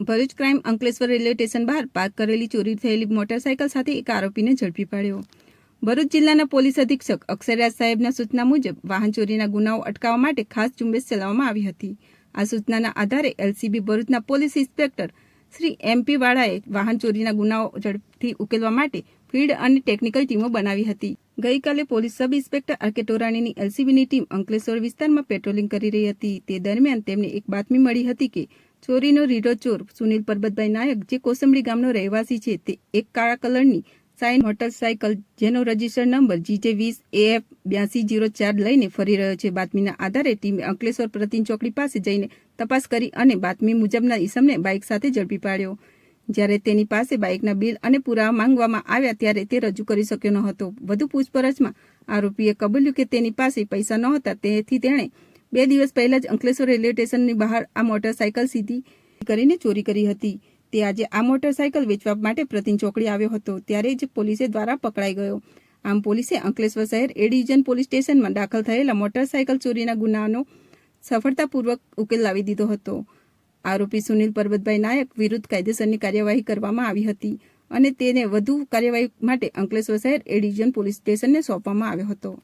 Bharuch crime Ankleshwar railway station બહાર park કરેલી ચોરી થયેલી મોટરસાયકલ સાથે એક આરોપીને ઝડપી પાડ્યો. ભરૂચ જિલ્લાના પોલીસ અધિક્ષક અક્ષરરાજ સાહેબના સૂચના મુજબ વાહન ચોરીના ગુનાઓ અટકાવવા માટે ખાસ ઝુંબેશ ચલાવવામાં આવી હતી. આ સૂચનાના આધારે એલસીબી ભરૂચના પોલીસ ઇન્સ્પેક્ટર શ્રી એમપી વાળાએ વાહન ચોરીના ગુનાઓ ઝડપથી ઉકેલવા માટે ફિલ્ડ અને ટેકનિકલ ટીમો બનાવી હતી. ગઈકાલે police sub inspector R K ટોરાણીની એલસીબીની team Ankleshwar વિસ્તારમાં પેટ્રોલિંગ કરી રહી હતી. તે દરમિયાન તેમને એક બાતમી મળી હતી કે ચોરીનો રીઢો ચોર સુનિલ પરબતભાઈ નાયક, જે કોસંબડી ગામનો રહેવાસી છે, તે એક કાળા કલરની સાઇન મોટરસાયકલ જેનો રજિસ્ટર નંબર જીજે વીસ એએફ બ્યાસી જીરો ચાર લઈને ફરી રહ્યો છે. બાતમીના આધારે ટીમે અંકલેશ્વર પ્રતિન ચોકડી પાસે જઈને તપાસ કરી અને બાતમી મુજબના ઈસમને બાઇક સાથે ઝડપી પાડ્યો. જ્યારે તેની પાસે બાઇકના બિલ અને પુરાવા માંગવામાં આવ્યા ત્યારે તે રજૂ કરી શક્યો ન હતો વધુ પૂછપરછમાં આરોપીએ કબૂલ્યું કે તેની પાસે પૈસા નહોતા, તેથી તેણે બે દિવસ પહેલા જ અંકલેશ્વર રેલવે સ્ટેશનની બહાર આ મોટરસાયકલ સીધી કરીને ચોરી કરી હતી. તે આજે આ મોટરસાયકલ વેચવા માટે પ્રતિન ચોકડી આવ્યો હતો. ત્યારે જ પોલીસે દ્વારા પકડાઈ ગયો. આમ પોલીસે અંકલેશ્વર શહેર એ ડિવિઝન પોલીસ સ્ટેશનમાં દાખલ થયેલા મોટરસાયકલ ચોરીના ગુનાનો સફળતાપૂર્વક ઉકેલ લાવી દીધો હતો. આરોપી સુનિલ પરબતભાઈ નાયક વિરુદ્ધ કાયદેસરની કાર્યવાહી કરવામાં આવી હતી અને તેને વધુ કાર્યવાહી માટે અંકલેશ્વર શહેર એ ડિવિઝન પોલીસ સ્ટેશનને સોંપવામાં આવ્યો હતો.